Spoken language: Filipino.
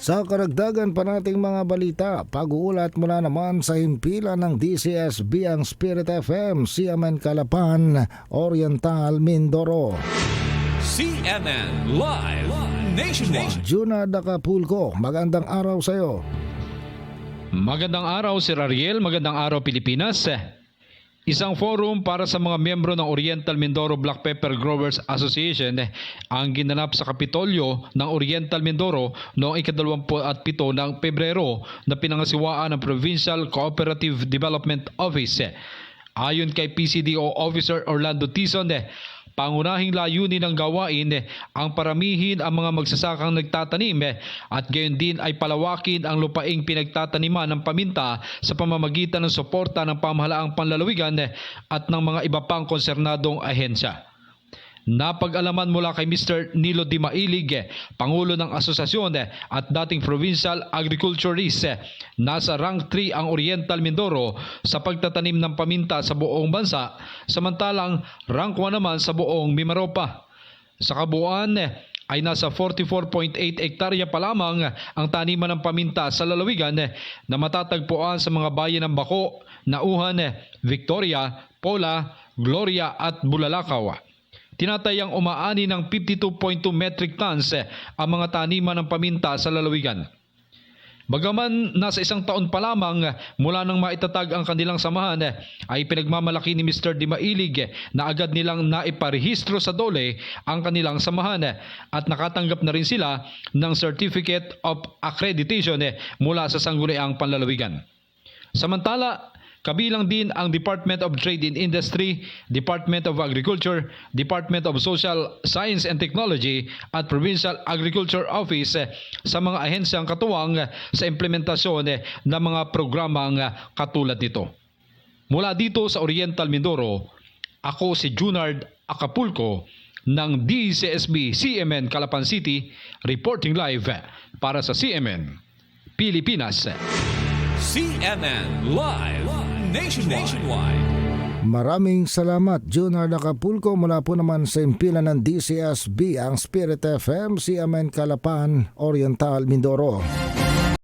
Sa karagdagan pa nating mga balita, pag-uulat mula naman sa himpilan ng DCSB ang Spirit FM, CMN Calapan, Oriental, Mindoro. CNN Live Nationwide. Juna Dacapulco, magandang araw sa iyo. Magandang araw Sir Ariel, magandang araw Pilipinas. Isang forum para sa mga miyembro ng Oriental Mindoro Black Pepper Growers Association ang ginanap sa Kapitolyo ng Oriental Mindoro noong ikadalawampu at pito ng Pebrero na pinangasiwaan ng Provincial Cooperative Development Office. Ayon kay PCDO Officer Orlando Tison, Pangunahing layunin ng gawain ang paramihin ang mga magsasakang nagtatanim at gayon din ay palawakin ang lupaing pinagtataniman ng paminta sa pamamagitan ng suporta ng pamahalaang panlalawigan at ng mga iba pang konsernadong ahensya. Napag-alaman mula kay Mr. Nilo Di Mailig, Pangulo ng Asosasyon at dating Provincial Agriculturist, nasa rank 3 ang Oriental Mindoro sa pagtatanim ng paminta sa buong bansa, samantalang rank 1 naman sa buong Mimaropa. Sa kabuuan, ay nasa 44.8 hektarya pa lamang ang taniman ng paminta sa lalawigan na matatagpuan sa mga bayan ng Bako, Nauhan, Victoria, Pola, Gloria at Bulalakaw. Tinatayang umaani ng 52.2 metric tons eh, ang mga taniman ng paminta sa lalawigan. Bagaman nasa isang taon pa lamang eh, mula nang maitatag ang kanilang samahan eh, ay pinagmamalaki ni Mr. Di Mailig eh, na agad nilang naiparehistro sa dole ang kanilang samahan at nakatanggap na rin sila ng Certificate of Accreditation mula sa Sangguniang Panlalawigan. Samantala, kabilang din ang Department of Trade and Industry, Department of Agriculture, Department of Social Science and Technology at Provincial Agriculture Office sa mga ahensyang katuwang sa implementasyon ng mga programang katulad nito. Mula dito sa Oriental Mindoro, ako si Junard Acapulco ng DCSB CMN Calapan City reporting live para sa CMN Pilipinas. CNN Live Nationwide. Maraming salamat, Junior Dacapulco mula po naman sa himpilan ng DCSB, ang Spirit FM, CMN Calapan, Oriental, Mindoro.